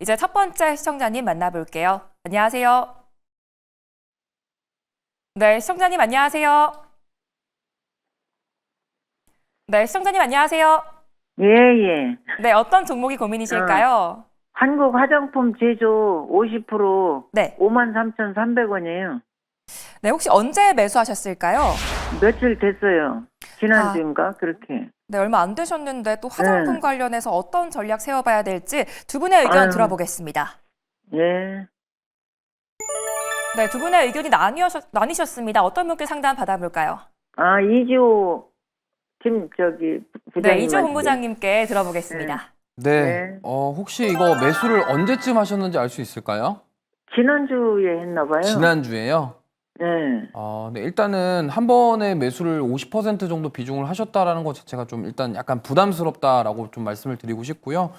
이제 첫 번째 시청자님 만나볼게요. 안녕하세요. 네, 시청자님 안녕하세요. 네, 시청자님 안녕하세요. 예, 예. 네, 어떤 종목이 고민이실까요? 한국 화장품 제조 50% 네. 53,300원이에요. 네, 혹시 언제 매수하셨을까요? 며칠 됐어요. 아. 지난주인가? 그렇게. 네, 얼마 안 되셨는데 또 화장품 네. 관련해서 어떤 전략 세워봐야 될지 두 분의 의견 아유. 들어보겠습니다. 예. 네, 두 분의 의견이 나뉘셨, 나뉘셨습니다. 어떤 분께 상담 받아볼까요? 아, 이지호 팀, 저기, 부장님. 네, 이주? 본부장님께 들어보겠습니다. 네. 네. 어, 혹시 이거 매수를 언제쯤 하셨는지 알 수 있을까요? 지난주에 했나 봐요. 지난주에요. 네. 어, 네, 일단은 한 번에 매수를 50% 정도 비중을 하셨다라는 것 자체가 좀 일단 약간 부담스럽다라고 좀 말씀을 드리고 싶고요.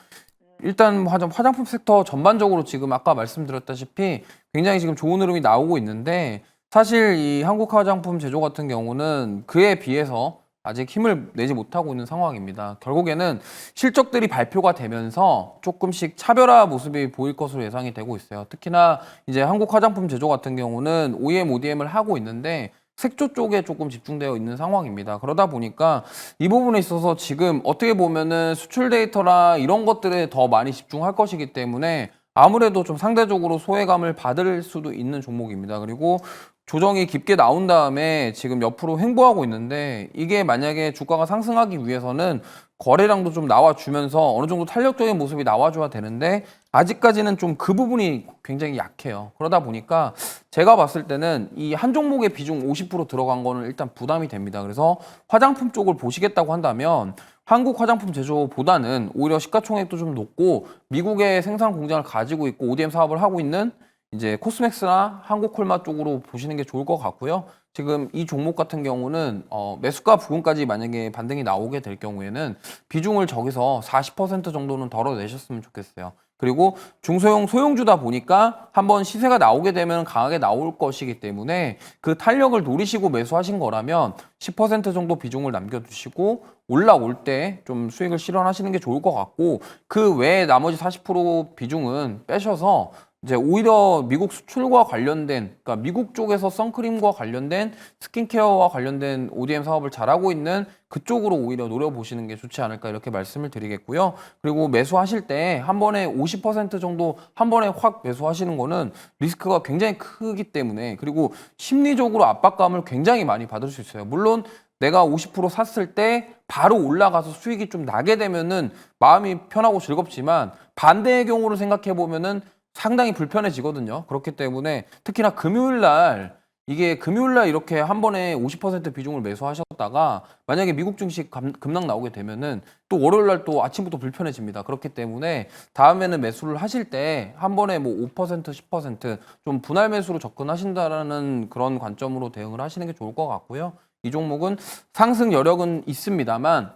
일단 화장, 화장품 섹터 전반적으로 지금 아까 말씀드렸다시피 굉장히 지금 좋은 흐름이 나오고 있는데 사실 이 한국 화장품 제조 같은 경우는 그에 비해서 아직 힘을 내지 못하고 있는 상황입니다. 결국에는 실적들이 발표가 되면서 조금씩 차별화 모습이 보일 것으로 예상이 되고 있어요. 특히나 이제 한국 화장품 제조 같은 경우는 OEM, ODM을 하고 있는데 색조 쪽에 조금 집중되어 있는 상황입니다. 그러다 보니까 이 부분에 있어서 지금 어떻게 보면은 수출 데이터나 이런 것들에 더 많이 집중할 것이기 때문에 아무래도 좀 상대적으로 소외감을 받을 수도 있는 종목입니다. 그리고 조정이 깊게 나온 다음에 지금 옆으로 횡보하고 있는데 이게 만약에 주가가 상승하기 위해서는 거래량도 좀 나와주면서 어느 정도 탄력적인 모습이 나와줘야 되는데 아직까지는 좀 그 부분이 굉장히 약해요. 그러다 보니까 제가 봤을 때는 이 한 종목의 비중 50% 들어간 거는 일단 부담이 됩니다. 그래서 화장품 쪽을 보시겠다고 한다면 한국 화장품 제조보다는 오히려 시가총액도 좀 높고 미국의 생산 공장을 가지고 있고 ODM 사업을 하고 있는 이제 코스맥스나 한국콜마 쪽으로 보시는 게 좋을 것 같고요. 지금 이 종목 같은 경우는 어, 매수가 부분까지 만약에 반등이 나오게 될 경우에는 비중을 저기서 40% 정도는 덜어내셨으면 좋겠어요. 그리고 중소형 소형주다 보니까 한번 시세가 나오게 되면 강하게 나올 것이기 때문에 그 탄력을 노리시고 매수하신 거라면 10% 정도 비중을 남겨두시고 올라올 때 좀 수익을 실현하시는 게 좋을 것 같고 그 외에 나머지 40% 비중은 빼셔서 이제 오히려 미국 수출과 관련된, 그러니까 미국 쪽에서 선크림과 관련된 스킨케어와 관련된 ODM 사업을 잘하고 있는 그쪽으로 오히려 노려보시는 게 좋지 않을까 이렇게 말씀을 드리겠고요. 그리고 매수하실 때 한 번에 50% 정도 한 번에 확 매수하시는 거는 리스크가 굉장히 크기 때문에 그리고 심리적으로 압박감을 굉장히 많이 받을 수 있어요. 물론 내가 50% 샀을 때 바로 올라가서 수익이 좀 나게 되면은 마음이 편하고 즐겁지만 반대의 경우를 생각해 보면은 상당히 불편해지거든요. 그렇기 때문에 특히나 금요일 날 이게 금요일 날 이렇게 한 번에 50% 비중을 매수하셨다가 만약에 미국 증시 감- 급락 나오게 되면은 또 월요일 날 또 아침부터 불편해집니다. 그렇기 때문에 다음에는 매수를 하실 때 한 번에 뭐 5% 10%좀 분할 매수로 접근하신다라는 그런 관점으로 대응을 하시는 게 좋을 것 같고요. 이 종목은 상승 여력은 있습니다만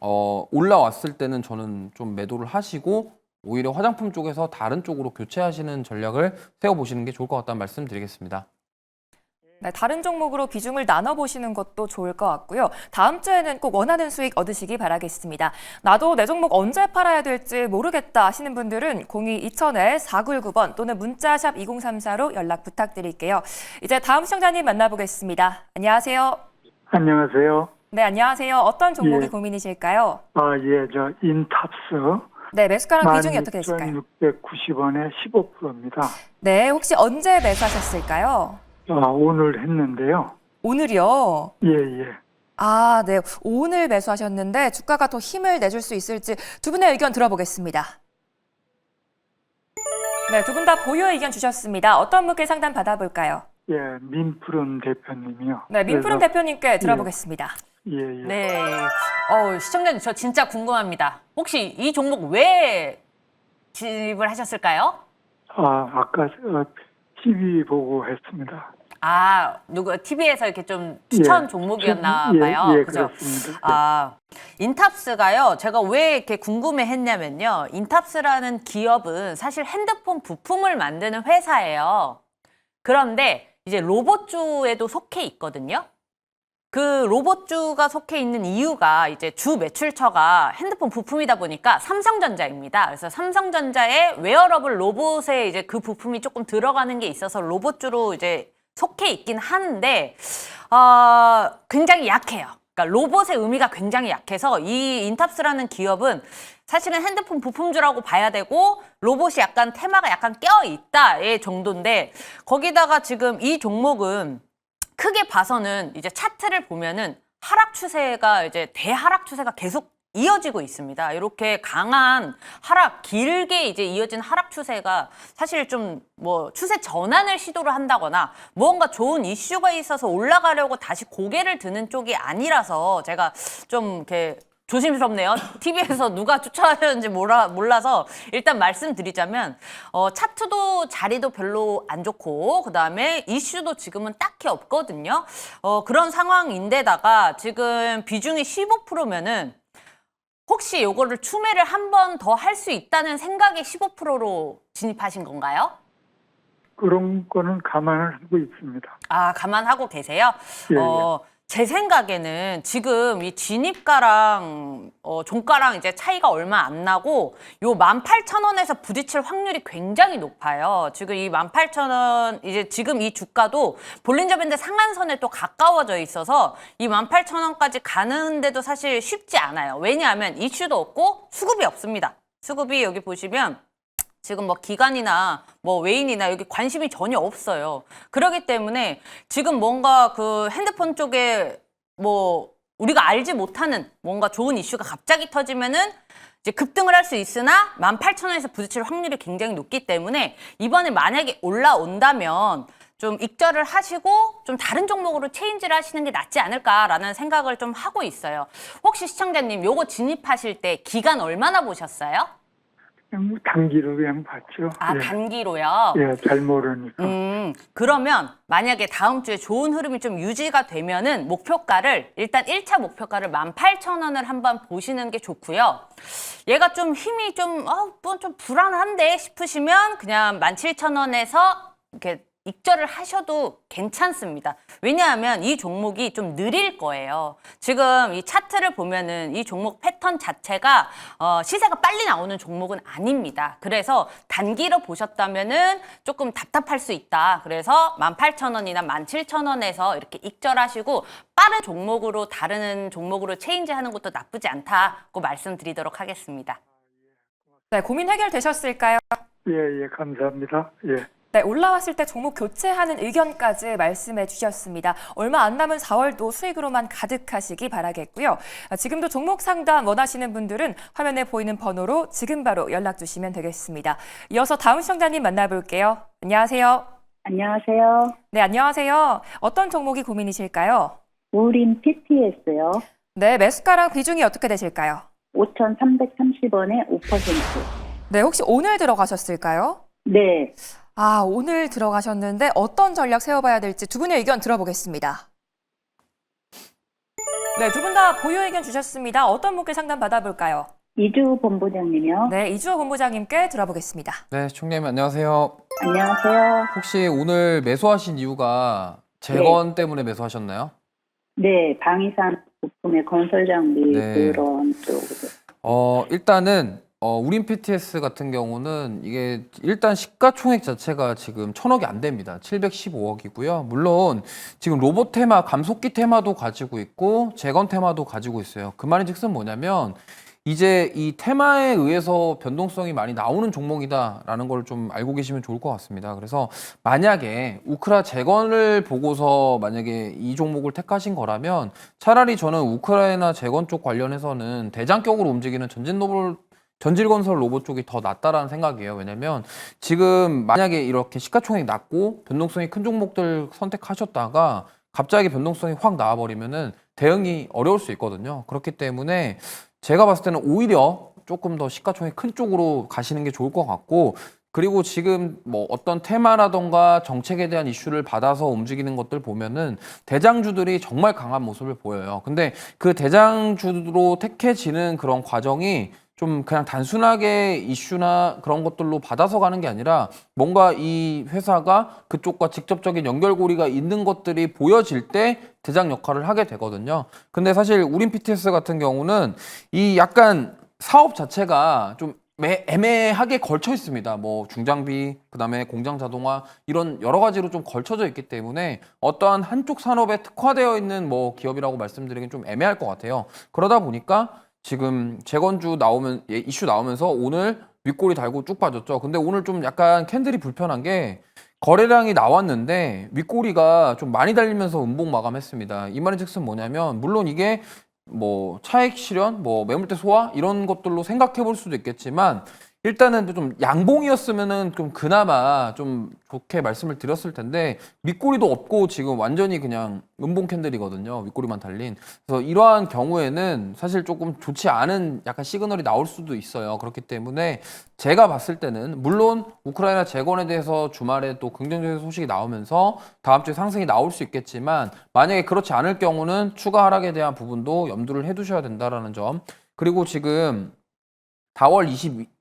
어, 올라왔을 때는 저는 좀 매도를 하시고 오히려 화장품 쪽에서 다른 쪽으로 교체하시는 전략을 세워보시는 게 좋을 것 같다는 말씀 드리겠습니다. 네, 다른 종목으로 비중을 나눠보시는 것도 좋을 것 같고요. 다음 주에는 꼭 원하는 수익 얻으시기 바라겠습니다. 나도 내 종목 언제 팔아야 될지 모르겠다 하시는 분들은 02-2000-4919번 또는 문자샵 2034로 연락 부탁드릴게요. 이제 다음 시청자님 만나보겠습니다. 안녕하세요. 안녕하세요. 네, 안녕하세요. 어떤 종목이 예. 고민이실까요? 아, 예, 저 인탑스 네, 매수가랑 비중이 어떻게 되실까요? 16,690원에 15%입니다. 네, 혹시 언제 매수하셨을까요? 아, 오늘 했는데요. 오늘이요. 예, 예. 아, 네. 오늘 매수하셨는데 주가가 더 힘을 내줄 수 있을지 두 분의 의견 들어보겠습니다. 네, 두 분 다 보유 의견 주셨습니다. 어떤 분께 상담 받아볼까요? 예, 민푸른 대표님이요. 네, 민푸른 그래서- 대표님께 들어보겠습니다. 예, 예. 네. 어, 시청자님 저 진짜 궁금합니다. 혹시 이 종목 왜 진입을 하셨을까요? 아, 아까 어, TV 보고 했습니다. 아, 누구 TV에서 이렇게 좀 추천 예. 종목이었나 예, 봐요. 예, 그죠? 그렇습니다. 아, 인탑스가요. 제가 왜 이렇게 궁금해 했냐면요. 인탑스라는 기업은 사실 핸드폰 부품을 만드는 회사예요. 그런데 이제 로봇주에도 속해 있거든요. 그 로봇주가 속해 있는 이유가 이제 주 매출처가 핸드폰 부품이다 보니까 삼성전자입니다. 그래서 삼성전자의 웨어러블 로봇에 이제 그 부품이 조금 들어가는 게 있어서 로봇주로 이제 속해 있긴 하는데 어, 굉장히 약해요. 그러니까 로봇의 의미가 굉장히 약해서 이 인탑스라는 기업은 사실은 핸드폰 부품주라고 봐야 되고 로봇이 약간 테마가 약간 껴 있다의 정도인데 거기다가 지금 이 종목은 크게 봐서는 이제 차트를 보면은 하락 추세가 이제 대하락 추세가 계속 이어지고 있습니다. 이렇게 강한 하락, 길게 이제 이어진 하락 추세가 사실 좀 뭐 추세 전환을 시도를 한다거나 무언가 좋은 이슈가 있어서 올라가려고 다시 고개를 드는 쪽이 아니라서 제가 좀 이렇게 조심스럽네요. TV에서 누가 추천하셨는지 몰라, 몰라서 일단 말씀드리자면 어, 차트도 자리도 별로 안 좋고 그다음에 이슈도 지금은 딱히 없거든요. 어, 그런 상황인데다가 지금 비중이 15%면은 혹시 요거를 추매를 한 번 더 할 수 있다는 생각에 15%로 진입하신 건가요? 그런 거는 감안을 하고 있습니다. 아, 감안하고 계세요? 예, 어, 제 생각에는 지금 이 진입가랑 어, 종가랑 이제 차이가 얼마 안 나고 요 18,000원에서 부딪힐 확률이 굉장히 높아요. 지금 이 18,000원 이제 지금 이 주가도 볼린저 밴드 상한선에 또 가까워져 있어서 이 18,000원까지 가는데도 사실 쉽지 않아요. 왜냐하면 이슈도 없고 수급이 없습니다. 수급이 여기 보시면 지금 뭐 기관이나 뭐 외인이나 여기 관심이 전혀 없어요. 그렇기 때문에 지금 뭔가 그 핸드폰 쪽에 뭐 우리가 알지 못하는 뭔가 좋은 이슈가 갑자기 터지면은 이제 급등을 할 수 있으나 18,000원에서 부딪힐 확률이 굉장히 높기 때문에 이번에 만약에 올라온다면 좀 익절을 하시고 좀 다른 종목으로 체인지를 하시는 게 낫지 않을까라는 생각을 좀 하고 있어요. 혹시 시청자님 요거 진입하실 때 기간 얼마나 보셨어요? 그냥 뭐 단기로 그냥 봤죠. 아, 예. 단기로요? 예, 잘 모르니까. 음, 그러면 만약에 다음 주에 좋은 흐름이 좀 유지가 되면은 목표가를 일단 1차 목표가를 18,000원을 한번 보시는 게 좋고요. 얘가 좀 힘이 좀, 어, 뭐좀 불안한데 싶으시면 그냥 17,000원에서 이렇게 익절을 하셔도 괜찮습니다. 왜냐하면 이 종목이 좀 느릴 거예요. 지금 이 차트를 보면은 이 종목 패턴 자체가 어, 시세가 빨리 나오는 종목은 아닙니다. 그래서 단기로 보셨다면은 조금 답답할 수 있다. 그래서 18,000원이나 17,000원에서 이렇게 익절하시고 빠른 종목으로 다른 종목으로 체인지하는 것도 나쁘지 않다고 말씀드리도록 하겠습니다. 네, 고민 해결되셨을까요? 예, 예, 감사합니다. 예. 네, 올라왔을 때 종목 교체하는 의견까지 말씀해 주셨습니다. 얼마 안 남은 4월도 수익으로만 가득하시기 바라겠고요. 아, 지금도 종목 상담 원하시는 분들은 화면에 보이는 번호로 지금 바로 연락 주시면 되겠습니다. 이어서 다음 시청자님 만나볼게요. 안녕하세요. 안녕하세요. 네, 안녕하세요. 어떤 종목이 고민이실까요? 우린 PTS요. 네, 매수가랑 비중이 어떻게 되실까요? 5,330원에 5%. 네, 혹시 오늘 들어가셨을까요? 네. 아, 오늘 들어가셨는데 어떤 전략 세워봐야 될지 두 분의 의견 들어보겠습니다. 네, 두 분 다 보유 의견 주셨습니다. 어떤 분께 상담 받아볼까요? 이주 본부장님이요. 네, 이주호 본부장님께 들어보겠습니다. 네, 총장님 안녕하세요. 안녕하세요. 혹시 오늘 매수하신 이유가 재건 때문에 매수하셨나요? 네, 방위산 부품의 건설 장비 네. 그런 쪽으로. 어, 일단은 어, 우린 PTS 같은 경우는 이게 일단 시가총액 자체가 지금 천억이 안 됩니다. 715억이고요. 물론 지금 로봇 테마, 감속기 테마도 가지고 있고 재건 테마도 가지고 있어요. 그 말인 즉슨 뭐냐면 이제 이 테마에 의해서 변동성이 많이 나오는 종목이다라는 걸 좀 알고 계시면 좋을 것 같습니다. 그래서 만약에 우크라 재건을 보고서 만약에 이 종목을 택하신 거라면 차라리 저는 우크라이나 재건 쪽 관련해서는 대장격으로 움직이는 전진 로봇 전질건설 로봇 쪽이 더 낫다라는 생각이에요. 왜냐면 지금 만약에 이렇게 시가총액이 낮고 변동성이 큰 종목들 선택하셨다가 갑자기 변동성이 확 나와버리면은 대응이 어려울 수 있거든요. 그렇기 때문에 제가 봤을 때는 오히려 조금 더 시가총액 큰 쪽으로 가시는 게 좋을 것 같고 그리고 지금 뭐 어떤 테마라던가 정책에 대한 이슈를 받아서 움직이는 것들 보면은 대장주들이 정말 강한 모습을 보여요. 근데 그 대장주로 택해지는 그런 과정이 좀 그냥 단순하게 이슈나 그런 것들로 받아서 가는 게 아니라 뭔가 이 회사가 그쪽과 직접적인 연결고리가 있는 것들이 보여질 때 대장 역할을 하게 되거든요. 근데 사실 우린 PTS 같은 경우는 이 약간 사업 자체가 좀 매- 애매하게 걸쳐 있습니다. 뭐 중장비, 그다음에 공장 자동화 이런 여러 가지로 좀 걸쳐져 있기 때문에 어떠한 한쪽 산업에 특화되어 있는 뭐 기업이라고 말씀드리긴 좀 애매할 것 같아요. 그러다 보니까 지금 재건주 나오면 예, 이슈 나오면서 오늘 윗골이 달고 쭉 빠졌죠. 근데 오늘 좀 약간 캔들이 불편한 게 거래량이 나왔는데 윗꼬리가 좀 많이 달리면서 음봉 마감했습니다. 이 말인즉슨 뭐냐면 물론 이게 뭐 차익 실현, 뭐 매물대 소화 이런 것들로 생각해 볼 수도 있겠지만 일단은 좀 양봉이었으면은 좀 그나마 좀 좋게 말씀을 드렸을 텐데 밑꼬리도 없고 지금 완전히 그냥 음봉 캔들이거든요. 윗꼬리만 달린. 그래서 이러한 경우에는 사실 조금 좋지 않은 약간 시그널이 나올 수도 있어요. 그렇기 때문에 제가 봤을 때는 물론 우크라이나 재건에 대해서 주말에 또 긍정적인 소식이 나오면서 다음 주에 상승이 나올 수 있겠지만 만약에 그렇지 않을 경우는 추가 하락에 대한 부분도 염두를 해 두셔야 된다라는 점. 그리고 지금 4월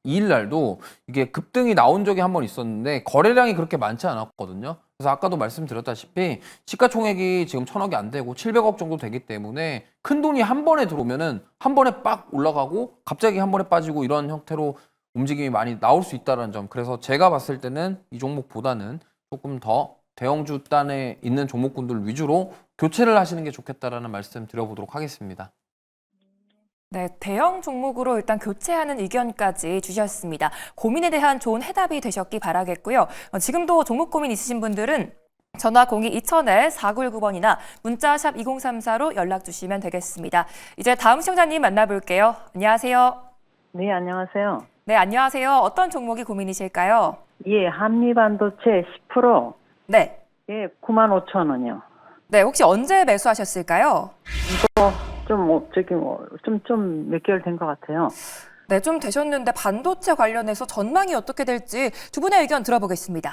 22일 날도 이게 급등이 나온 적이 한 번 있었는데 거래량이 그렇게 많지 않았거든요. 그래서 아까도 말씀드렸다시피 시가총액이 지금 천억이 안 되고 700억 정도 되기 때문에 큰 돈이 한 번에 들어오면은 한 번에 빡 올라가고 갑자기 한 번에 빠지고 이런 형태로 움직임이 많이 나올 수 있다는 점. 그래서 제가 봤을 때는 이 종목보다는 조금 더 대형주 단에 있는 종목군들 위주로 교체를 하시는 게 좋겠다라는 말씀 드려보도록 하겠습니다. 네, 대형 종목으로 일단 교체하는 의견까지 주셨습니다. 고민에 대한 좋은 해답이 되셨기 바라겠고요. 어, 지금도 종목 고민 있으신 분들은 전화 02-2000-4919번이나 문자샵 2034로 연락 주시면 되겠습니다. 이제 다음 시청자님 만나볼게요. 안녕하세요. 네, 안녕하세요. 네, 안녕하세요. 어떤 종목이 고민이실까요? 예, 한미반도체 10%, 네. 예, 9만 5천 원이요. 네, 혹시 언제 매수하셨을까요? 좀, 뭐, 저기, 뭐, 좀, 좀 몇 개월 된 것 같아요. 네, 좀 되셨는데 반도체 관련해서 전망이 어떻게 될지 두 분의 의견 들어보겠습니다.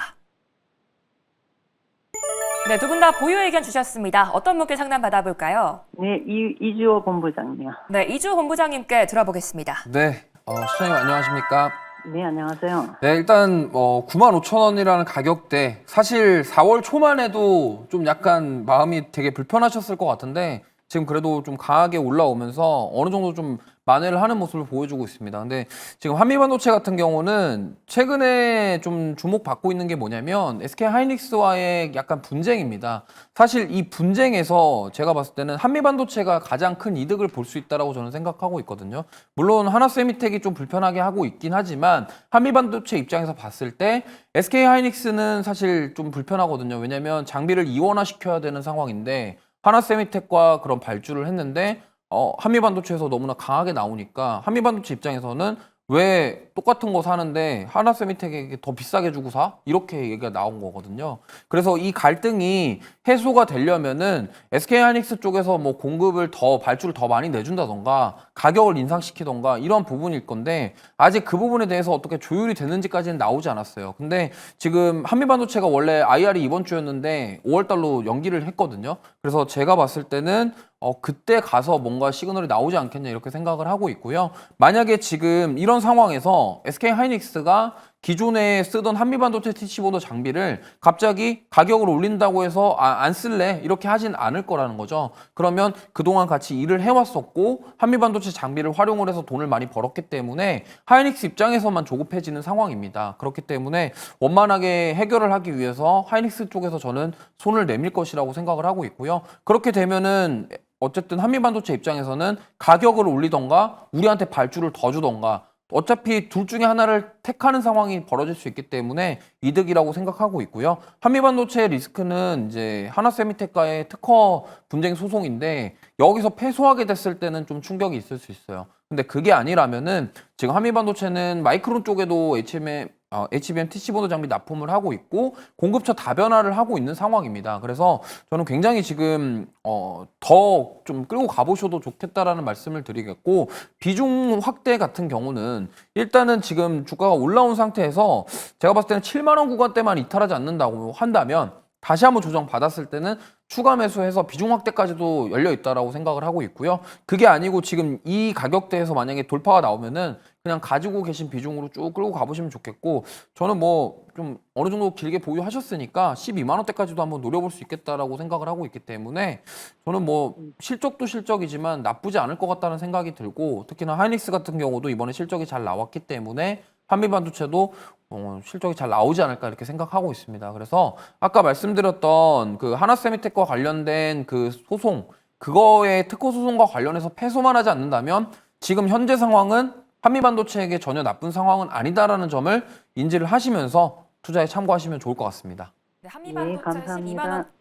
네, 두 분 다 보유 의견 주셨습니다. 어떤 분께 상담 받아볼까요? 네, 이, 이주호 본부장님이요. 네, 이주 본부장님께 들어보겠습니다. 네, 어, 시장님 안녕하십니까? 네, 안녕하세요. 네, 일단 어 9만 5천 원이라는 가격대 사실 4월 초만 해도 좀 약간 마음이 되게 불편하셨을 것 같은데 지금 그래도 좀 강하게 올라오면서 어느 정도 좀 만회를 하는 모습을 보여주고 있습니다. 근데 지금 한미반도체 같은 경우는 최근에 좀 주목받고 있는 게 뭐냐면 SK 하이닉스와의 약간 분쟁입니다. 사실 이 분쟁에서 제가 봤을 때는 한미반도체가 가장 큰 이득을 볼 수 있다라고 저는 생각하고 있거든요. 물론 하나세미텍이 좀 불편하게 하고 있긴 하지만 한미반도체 입장에서 봤을 때 SK 하이닉스는 사실 좀 불편하거든요. 왜냐면 장비를 이원화 시켜야 되는 상황인데 하나세미텍과 그런 발주를 했는데 어, 한미반도체에서 너무나 강하게 나오니까 한미반도체 입장에서는 왜 똑같은 거 사는데 하나 세미텍에게 더 비싸게 주고 사? 이렇게 얘기가 나온 거거든요. 그래서 이 갈등이 해소가 되려면은 SK 하이닉스 쪽에서 뭐 공급을 더 발주를 더 많이 내준다던가 가격을 인상시키던가 이런 부분일 건데 아직 그 부분에 대해서 어떻게 조율이 됐는지까지는 나오지 않았어요. 근데 지금 한미반도체가 원래 IR이 이번 주였는데 5월 달로 연기를 했거든요. 그래서 제가 봤을 때는 어, 그때 가서 뭔가 시그널이 나오지 않겠냐 이렇게 생각을 하고 있고요. 만약에 지금 이런 상황에서 SK 하이닉스가 기존에 쓰던 한미반도체 TC보드 장비를 갑자기 가격을 올린다고 해서 아, 안 쓸래 이렇게 하진 않을 거라는 거죠. 그러면 그동안 같이 일을 해왔었고 한미반도체 장비를 활용을 해서 돈을 많이 벌었기 때문에 하이닉스 입장에서만 조급해지는 상황입니다. 그렇기 때문에 원만하게 해결을 하기 위해서 하이닉스 쪽에서 저는 손을 내밀 것이라고 생각을 하고 있고요. 그렇게 되면은 어쨌든 한미반도체 입장에서는 가격을 올리던가 우리한테 발주를 더 주던가 어차피 둘 중에 하나를 택하는 상황이 벌어질 수 있기 때문에 이득이라고 생각하고 있고요. 한미반도체의 리스크는 이제 하나세미텍과의 특허 분쟁 소송인데 여기서 패소하게 됐을 때는 좀 충격이 있을 수 있어요. 근데 그게 아니라면은 지금 한미반도체는 마이크론 쪽에도 HMM 어, HBM TC보드 장비 납품을 하고 있고 공급처 다변화를 하고 있는 상황입니다. 그래서 저는 굉장히 지금 어, 더 좀 끌고 가보셔도 좋겠다라는 말씀을 드리겠고 비중 확대 같은 경우는 일단은 지금 주가가 올라온 상태에서 제가 봤을 때는 7만 원 구간대만 이탈하지 않는다고 한다면 다시 한번 조정 받았을 때는 추가 매수해서 비중 확대까지도 열려 있다라고 생각을 하고 있고요. 그게 아니고 지금 이 가격대에서 만약에 돌파가 나오면은 그냥 가지고 계신 비중으로 쭉 끌고 가보시면 좋겠고 저는 뭐 좀 어느 정도 길게 보유하셨으니까 12만 원대까지도 한번 노려볼 수 있겠다라고 생각을 하고 있기 때문에 저는 뭐 실적도 실적이지만 나쁘지 않을 것 같다는 생각이 들고 특히나 하이닉스 같은 경우도 이번에 실적이 잘 나왔기 때문에 한미반도체도 어, 실적이 잘 나오지 않을까 이렇게 생각하고 있습니다. 그래서 아까 말씀드렸던 그 하나세미텍과 관련된 그 소송 그거의 특허 소송과 관련해서 패소만 하지 않는다면 지금 현재 상황은 한미반도체에게 전혀 나쁜 상황은 아니다라는 점을 인지를 하시면서 투자에 참고하시면 좋을 것 같습니다. 네, 네, 한미반도체 12만 감사합니다. 원.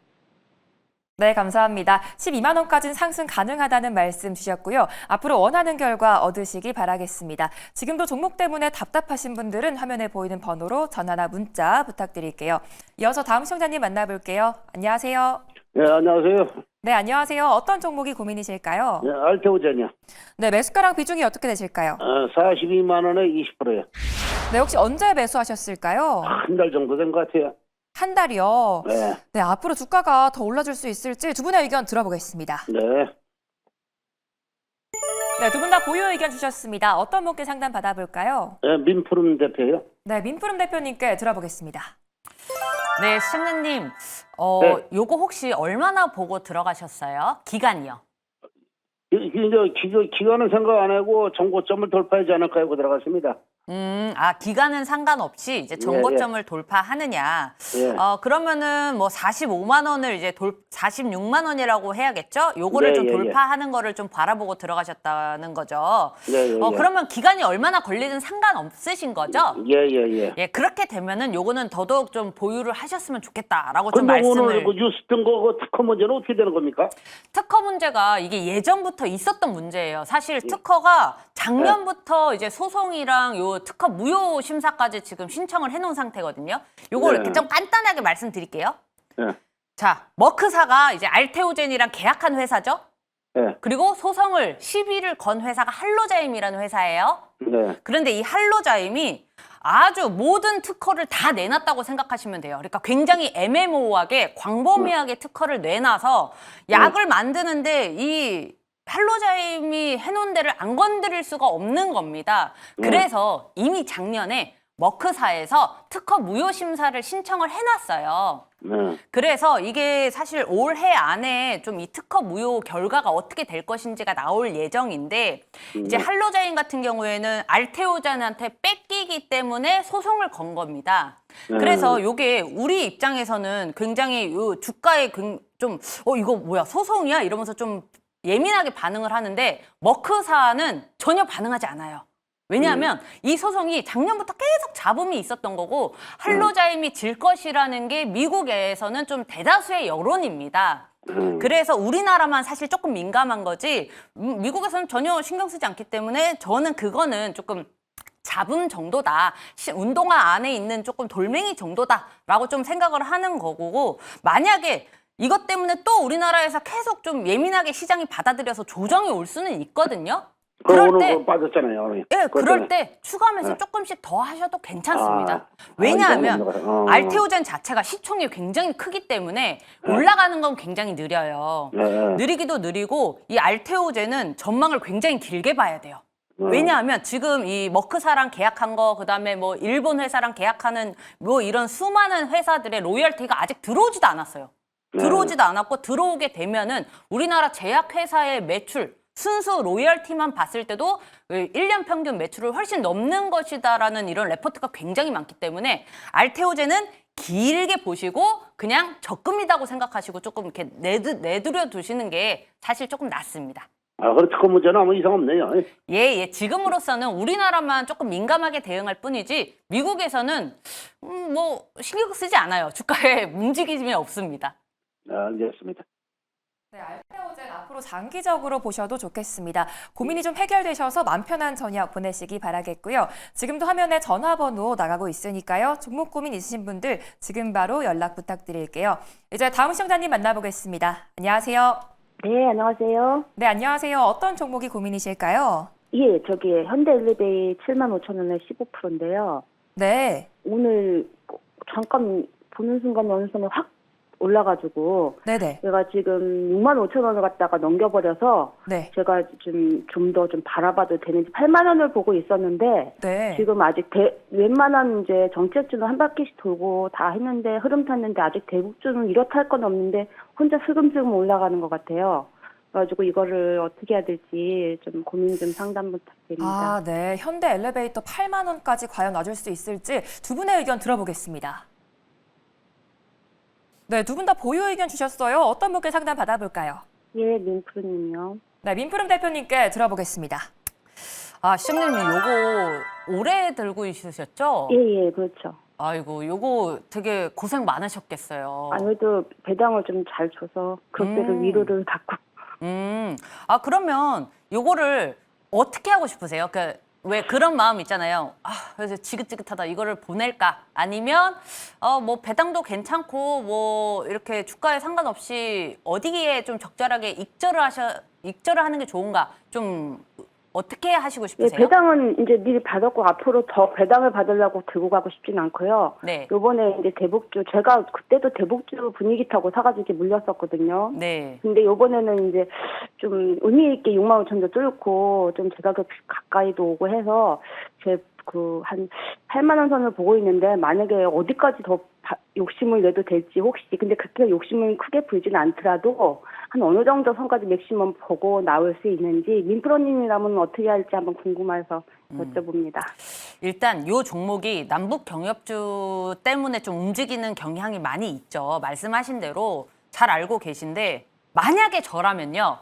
네, 감사합니다. 12만 원까지는 상승 가능하다는 말씀 주셨고요. 앞으로 원하는 결과 얻으시기 바라겠습니다. 지금도 종목 때문에 답답하신 분들은 화면에 보이는 번호로 전화나 문자 부탁드릴게요. 이어서 다음 시청자님 만나볼게요. 안녕하세요. 네, 안녕하세요. 네, 안녕하세요. 어떤 종목이 고민이실까요? 네, 알테오젠이요. 네, 매수가랑 비중이 어떻게 되실까요? 어, 42만 원에 20%요. 네, 혹시 언제 매수하셨을까요? 한 달 정도 된 것 같아요. 한 달이요. 네, 네, 앞으로 주가가 더 올라줄 수 있을지 두 분의 의견 들어보겠습니다. 네. 네, 두 분 다 보유 의견 주셨습니다. 어떤 분께 상담 받아볼까요? 네, 민푸름 대표요. 네, 민푸름 대표님께 들어보겠습니다. 네, 시청자님, 어, 네. 요거 혹시 얼마나 보고 들어가셨어요? 기간이요? 이- 이제 기, 기간은 생각 안 하고 정고점을 돌파하지 않을까 하고 들어갔습니다. 음, 아, 기간은 상관없이 이제 정고점을 돌파하느냐. 예. 어, 그러면은 뭐 45만 원을 이제 돌, 46만 원이라고 해야겠죠? 요거를 네, 좀 예, 예. 돌파하는 거를 좀 바라보고 들어가셨다는 거죠. 네, 예, 어, 예. 그러면 기간이 얼마나 걸리든 상관없으신 거죠? 예, 예, 예. 예, 그렇게 되면은 요거는 더더욱 좀 보유를 하셨으면 좋겠다라고 좀 근데 말씀을. 오늘 그 뉴스 뜬거 그 특허 문제는 어떻게 되는 겁니까? 특허 문제가 이게 예전부터 있었던 문제예요. 사실 특허가 작년부터 이제 소송이랑 요 특허 무효 심사까지 지금 신청을 해놓은 상태거든요. 요걸 네. 이렇게 좀 간단하게 말씀드릴게요. 네. 자, 머크사가 이제 알테오젠이랑 계약한 회사죠. 네, 그리고 소송을 시비를 건 회사가 할로자임이라는 회사예요. 네, 그런데 이 할로자임이 아주 모든 특허를 다 내놨다고 생각하시면 돼요. 그러니까 굉장히 애매모호하게 광범위하게 특허를 내놔서 약을 만드는데 이 할로자임이 해놓은 데를 안 건드릴 수가 없는 겁니다. 그래서 이미 작년에 머크사에서 특허 무효 심사를 신청을 해놨어요. 네. 그래서 이게 사실 올해 안에 좀 이 특허 무효 결과가 어떻게 될 것인지가 나올 예정인데 이제 할로자인 같은 경우에는 알테오잔한테 뺏기기 때문에 소송을 건 겁니다. 그래서 요게 우리 입장에서는 굉장히 요 주가에 좀 어 이거 뭐야 소송이야 이러면서 좀 예민하게 반응을 하는데 머크사는 전혀 반응하지 않아요. 왜냐하면 이 소송이 작년부터 계속 잡음이 있었던 거고 할로자임이 질 것이라는 게 미국에서는 좀 대다수의 여론입니다. 그래서 우리나라만 사실 조금 민감한 거지 음, 미국에서는 전혀 신경 쓰지 않기 때문에 저는 그거는 조금 잡음 정도다. 시- 운동화 안에 있는 조금 돌멩이 정도다라고 좀 생각을 하는 거고 만약에 이것 때문에 또 우리나라에서 계속 좀 예민하게 시장이 받아들여서 조정이 올 수는 있거든요. 그 그럴 오늘 때 그거 빠졌잖아요. 오늘. 예, 그것 그럴 때문에. 때 추가 매수 네. 조금씩 더 하셔도 괜찮습니다. 아, 왜냐하면 아, 이거는 어. 알테오젠 자체가 시총이 굉장히 크기 때문에 올라가는 건 굉장히 느려요. 네, 네. 느리기도 느리고 이 알테오젠은 전망을 굉장히 길게 봐야 돼요. 네. 왜냐하면 지금 이 머크사랑 계약한 거 그다음에 뭐 일본 회사랑 계약하는 뭐 이런 수많은 회사들의 로열티가 아직 들어오지도 않았어요. 네. 들어오지도 않았고 들어오게 되면은 우리나라 제약회사의 매출 순수 로열티만 봤을 때도 1년 평균 매출을 훨씬 넘는 것이다라는 이런 레포트가 굉장히 많기 때문에 알테오제는 길게 보시고 그냥 적금이라고 생각하시고 조금 이렇게 내두, 내두려 두시는 게 사실 조금 낫습니다. 아, 그래 특허 문제는 아무 이상 없네요. 예, 예. 지금으로서는 우리나라만 조금 민감하게 대응할 뿐이지 미국에서는 음, 뭐 신경 쓰지 않아요. 주가에 움직임이 없습니다. 아, 알겠습니다. 네, 알테오젠 앞으로 장기적으로 보셔도 좋겠습니다. 고민이 좀 해결되셔서 마음 편한 저녁 보내시기 바라겠고요. 지금도 화면에 전화번호 나가고 있으니까요. 종목 고민 있으신 분들 지금 바로 연락 부탁드릴게요. 이제 다음 시청자님 만나보겠습니다. 안녕하세요. 네, 안녕하세요. 네, 안녕하세요. 어떤 종목이 고민이실까요? 예, 저기 현대엘리베이 7만 5천 원에 15%인데요. 네. 오늘 잠깐 보는 순간 어느 순간 확 올라가지고 네네. 제가 지금 6만 5천 원을 갖다가 넘겨버려서 네. 제가 좀 좀 더 좀 바라봐도 되는지 8만 원을 보고 있었는데 네. 지금 아직 대, 웬만한 이제 정책주는 한 바퀴씩 돌고 다 했는데 흐름 탔는데 아직 대북주는 이렇다 할 건 없는데 혼자 슬금슬금 올라가는 것 같아요. 그래가지고 이거를 어떻게 해야 될지 좀 고민 좀 상담 부탁드립니다. 아, 네. 현대 엘리베이터 8만 원까지 과연 놔줄 수 있을지 두 분의 의견 들어보겠습니다. 네, 두 분 다 보유 의견 주셨어요. 어떤 분께 상담 받아볼까요? 예, 민프로님요. 네, 민푸름 대표님께 들어보겠습니다. 아, 시장님 요거 오래 들고 있으셨죠? 예, 예, 그렇죠. 아이고, 요거 되게 고생 많으셨겠어요. 아무래도 배당을 좀 잘 줘서 그것대로 음. 위로를 받고 음, 아 그러면 요거를 어떻게 하고 싶으세요? 그 왜 그런 마음 있잖아요. 아, 그래서 지긋지긋하다. 이거를 보낼까? 아니면 어 뭐 배당도 괜찮고 뭐 이렇게 주가에 상관없이 어디에 좀 적절하게 익절을 하셔 익절을 하는 게 좋은가? 좀 어떻게 하시고 예, 싶으세요? 배당은 이제 미리 받았고 앞으로 더 배당을 받으려고 들고 가고 싶진 않고요. 네. 요번에 이제 대북주 제가 그때도 대북주 분위기 타고 사가지고 이렇게 물렸었거든요. 네. 근데 요번에는 이제 좀 의미 있게 6만 5천도 뚫고 좀 제가격 가까이도 오고 해서 제 그 한 8만 원 선을 보고 있는데 만약에 어디까지 더 바- 욕심을 내도 될지 혹시 근데 그렇게 욕심을 크게 불지는 않더라도 한 어느 정도 선까지 맥시멈 보고 나올 수 있는지 민프로님이라면 어떻게 할지 한번 궁금해서 여쭤봅니다. 일단 요 종목이 남북 경협주 때문에 좀 움직이는 경향이 많이 있죠. 말씀하신 대로 잘 알고 계신데 만약에 저라면요.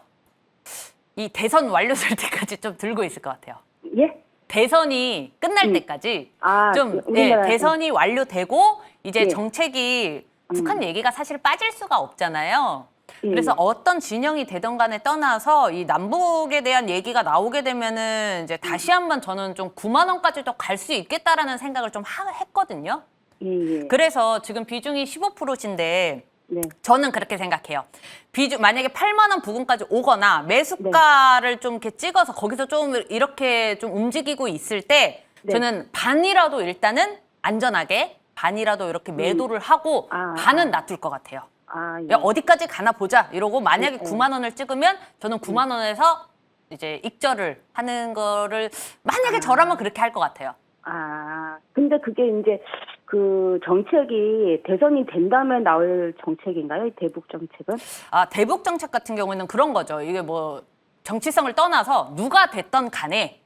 이 대선 완료될 때까지 좀 들고 있을 것 같아요. 예? 대선이 끝날 음. 때까지 아, 좀 예, 우리나라 대선이 완료되고 이제 예. 정책이 음. 북한 얘기가 사실 빠질 수가 없잖아요. 예. 그래서 어떤 진영이 되던 간에 떠나서 이 남북에 대한 얘기가 나오게 되면은 이제 다시 한번 저는 좀 9만 원까지도 갈 수 있겠다라는 생각을 좀 하, 했거든요. 예, 예. 그래서 지금 비중이 15%인데 네. 저는 그렇게 생각해요. 비중 만약에 8만 원 부근까지 오거나 매수가를 좀 이렇게 찍어서 거기서 좀 이렇게 좀 움직이고 있을 때 네. 저는 반이라도 일단은 안전하게 반이라도 이렇게 매도를 하고 아, 반은 아. 놔둘 것 같아요. 아, 예. 야, 어디까지 가나 보자 이러고 만약에 네, 9만 원을 찍으면 저는 9만 원에서 이제 익절을 하는 거를 만약에 저라면 그렇게 할 것 같아요. 아, 근데 그게 이제 그 정책이 대선이 된다면 나올 정책인가요? 이 대북 정책은? 아, 대북 정책 같은 경우에는 그런 거죠. 이게 뭐 정치성을 떠나서 누가 됐던 간에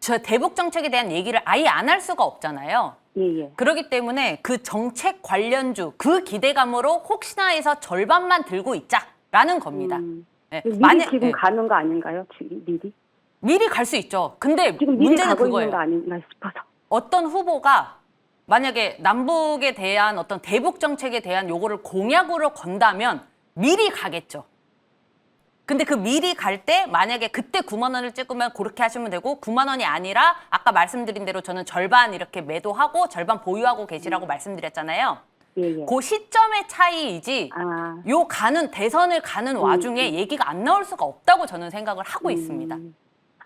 저 대북 정책에 대한 얘기를 아예 안 할 수가 없잖아요. 예, 예. 그렇기 때문에 그 정책 관련주 그 기대감으로 혹시나 해서 절반만 들고 있자라는 겁니다. 음, 예, 미리 만약- 지금 예, 가는 거 아닌가요? 지금 미리? 미리 갈 수 있죠. 근데 지금 미리 문제는 가고 그거예요. 거 아닌가 싶어서. 어떤 후보가 만약에 남북에 대한 어떤 대북 정책에 대한 요거를 공약으로 건다면 미리 가겠죠. 근데 그 미리 갈 때 만약에 그때 9만 원을 찍으면 그렇게 하시면 되고 9만 원이 아니라 아까 말씀드린 대로 저는 절반 이렇게 매도하고 절반 보유하고 계시라고 말씀드렸잖아요. 예, 예. 그 시점의 차이이지 아, 요 가는 대선을 가는 와중에 얘기가 안 나올 수가 없다고 저는 생각을 하고 있습니다.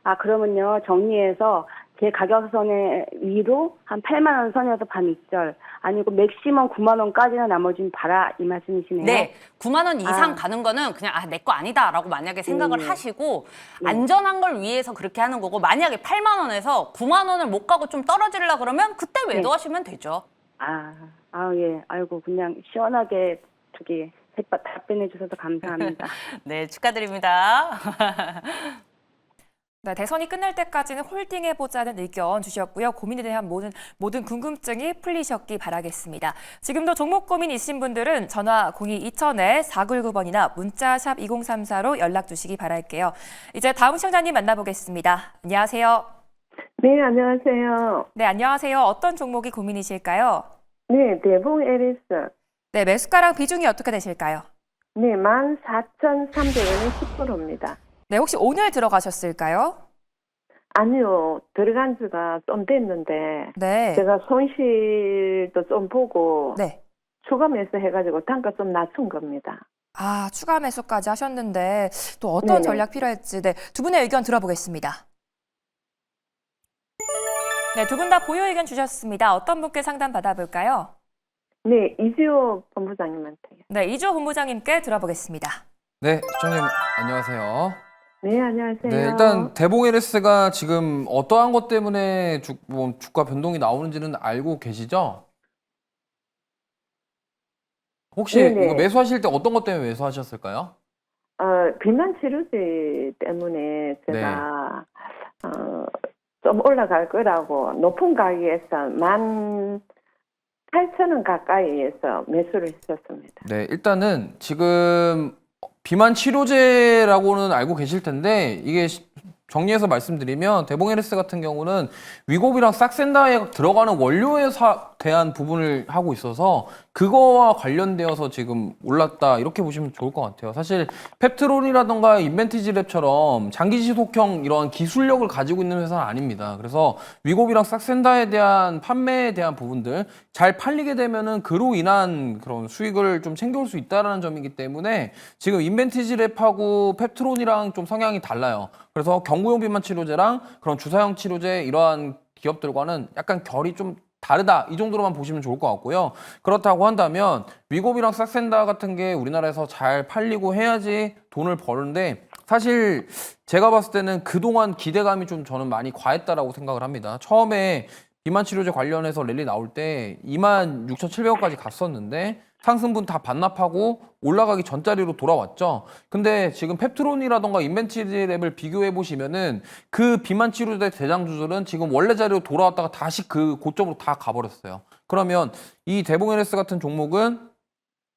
아, 그러면요, 정리해서 제 가격 선의 위로 한 8만 원 선에서 반 익절, 아니고 맥시멈 9만 원까지는 나머지는 봐라, 이 말씀이시네요. 네, 9만 원 이상 아. 가는 거는 그냥 아, 내 거 아니다라고 만약에 생각을 음. 하시고 네. 안전한 걸 위해서 그렇게 하는 거고 만약에 8만 원에서 9만 원을 못 가고 좀 떨어지려 그러면 그때 네. 매도하시면 되죠. 아, 아, 예. 아이고, 그냥 시원하게 저기 답변해 주셔서 감사합니다. 네, 축하드립니다. 네, 대선이 끝날 때까지는 홀딩해보자는 의견 주셨고요. 고민에 대한 모든, 모든 궁금증이 풀리셨기 바라겠습니다. 지금도 종목 고민 있으신 분들은 전화 02-2000에 499번이나 문자 샵 2034로 연락 주시기 바랄게요. 이제 다음 시청자님 만나보겠습니다. 안녕하세요. 네, 안녕하세요. 네, 안녕하세요. 어떤 종목이 고민이실까요? 네, 대봉 에리스. 네, 매수가랑 비중이 어떻게 되실까요? 네, 14,300원의 10%입니다. 네, 혹시 오늘 들어가셨을까요? 아니요, 들어간 지가 좀 됐는데, 네. 제가 손실도 좀 보고, 네. 추가 매수 해가지고 단가 좀 낮춘 겁니다. 아, 추가 매수까지 하셨는데 또 어떤 네네. 전략 필요할지 네, 두 분의 의견 들어보겠습니다. 네, 두 분 다 보유 의견 주셨습니다. 어떤 분께 상담 받아볼까요? 네, 이지호 본부장님한테요. 네, 이주호 본부장님께 들어보겠습니다. 네, 시청자님 안녕하세요. 네, 안녕하세요. 네, 일단 대봉 LS가 지금 어떠한 것 때문에 주, 뭐 주가 변동이 나오는지는 알고 계시죠? 혹시 네네. 이거 매수하실 때 어떤 것 때문에 매수하셨을까요? 어, 비만 치료제 때문에 네. 제가 어, 좀 올라갈 거라고 높은 가격에서 만 8천 원 가까이에서 매수를 했었습니다. 네, 일단은 지금 비만 치료제라고는 알고 계실 텐데 이게 시- 정리해서 말씀드리면 대봉 LS 같은 경우는 위고비랑 싹센다에 들어가는 원료에 사- 대한 부분을 하고 있어서 그거와 관련되어서 지금 올랐다 이렇게 보시면 좋을 것 같아요. 사실 펩트롤이라던가 인벤티지 랩처럼 장기 지속형 이런 기술력을 가지고 있는 회사는 아닙니다. 그래서 위고비랑 싹센다에 대한 판매에 대한 부분들 잘 팔리게 되면은 그로 인한 그런 수익을 좀 챙겨올 수 있다라는 점이기 때문에 지금 인벤티지 랩하고 펩트론이랑 좀 성향이 달라요. 그래서 경구용 비만 치료제랑 그런 주사형 치료제 이러한 기업들과는 약간 결이 좀 다르다 이 정도로만 보시면 좋을 것 같고요. 그렇다고 한다면 위고비랑 싹센다 같은 게 우리나라에서 잘 팔리고 해야지 돈을 버는데 사실 제가 봤을 때는 그동안 기대감이 좀 저는 많이 과했다라고 생각을 합니다. 처음에 비만 치료제 관련해서 랠리 나올 때 26,700원까지 갔었는데 상승분 다 반납하고 올라가기 전자리로 돌아왔죠. 근데 지금 펩트론이라던가 인벤티랩을 비교해 보시면은 그 비만 치료제 대장주들은 지금 원래 자리로 돌아왔다가 다시 그 고점으로 다 가버렸어요. 그러면 이 대봉 LS 같은 종목은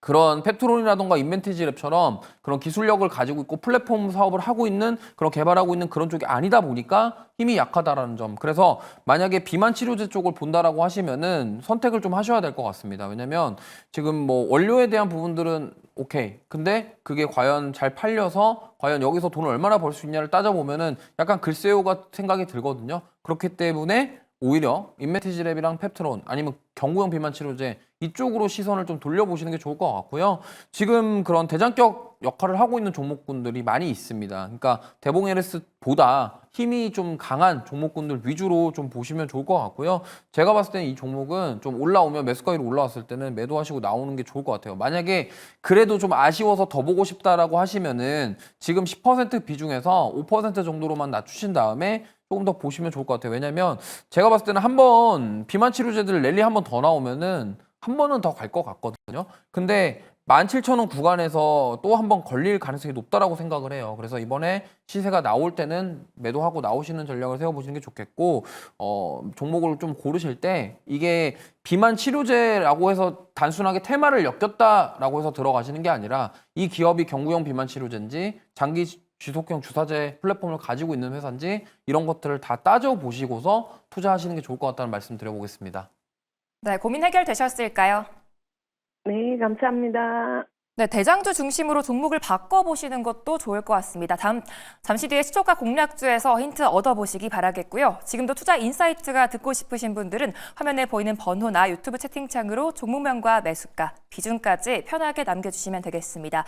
그런 펩트론이라던가 인벤티지 랩처럼 그런 기술력을 가지고 있고 플랫폼 사업을 하고 있는 그런 개발하고 있는 그런 쪽이 아니다 보니까 힘이 약하다라는 점. 그래서 만약에 비만 치료제 쪽을 본다라고 하시면은 선택을 좀 하셔야 될 것 같습니다. 왜냐면 지금 뭐 원료에 대한 부분들은 오케이. 근데 그게 과연 잘 팔려서 과연 여기서 돈을 얼마나 벌 수 있냐를 따져보면은 약간 글쎄요가 생각이 들거든요. 그렇기 때문에 오히려 인메티지랩이랑 펩트론 아니면 경구용 비만 치료제 이쪽으로 시선을 좀 돌려보시는 게 좋을 것 같고요. 지금 그런 대장격 역할을 하고 있는 종목군들이 많이 있습니다. 그러니까 대봉 LS보다 힘이 좀 강한 종목군들 위주로 좀 보시면 좋을 것 같고요. 제가 봤을 때는 이 종목은 좀 올라오면 매수가 위로 올라왔을 때는 매도하시고 나오는 게 좋을 것 같아요. 만약에 그래도 좀 아쉬워서 더 보고 싶다라고 하시면은 지금 10% 비중에서 5% 정도로만 낮추신 다음에 조금 더 보시면 좋을 것 같아요. 왜냐면 제가 봤을 때는 한번 비만 치료제들 랠리 한번 더 나오면은 한 번은 더 갈 것 같거든요. 근데 17,000원 구간에서 또 한 번 걸릴 가능성이 높다라고 생각을 해요. 그래서 이번에 시세가 나올 때는 매도하고 나오시는 전략을 세워보시는 게 좋겠고, 어, 종목을 좀 고르실 때 이게 비만 치료제라고 해서 단순하게 테마를 엮였다라고 해서 들어가시는 게 아니라 이 기업이 경구용 비만 치료제인지 장기 지속형 주사제 플랫폼을 가지고 있는 회사인지 이런 것들을 다 따져보시고서 투자하시는 게 좋을 것 같다는 말씀 드려보겠습니다. 네, 고민 해결되셨을까요? 네, 감사합니다. 네, 대장주 중심으로 종목을 바꿔보시는 것도 좋을 것 같습니다. 다음, 잠시 뒤에 시초가 공략주에서 힌트 얻어보시기 바라겠고요. 지금도 투자 인사이트가 듣고 싶으신 분들은 화면에 보이는 번호나 유튜브 채팅창으로 종목명과 매수가, 비중까지 편하게 남겨주시면 되겠습니다.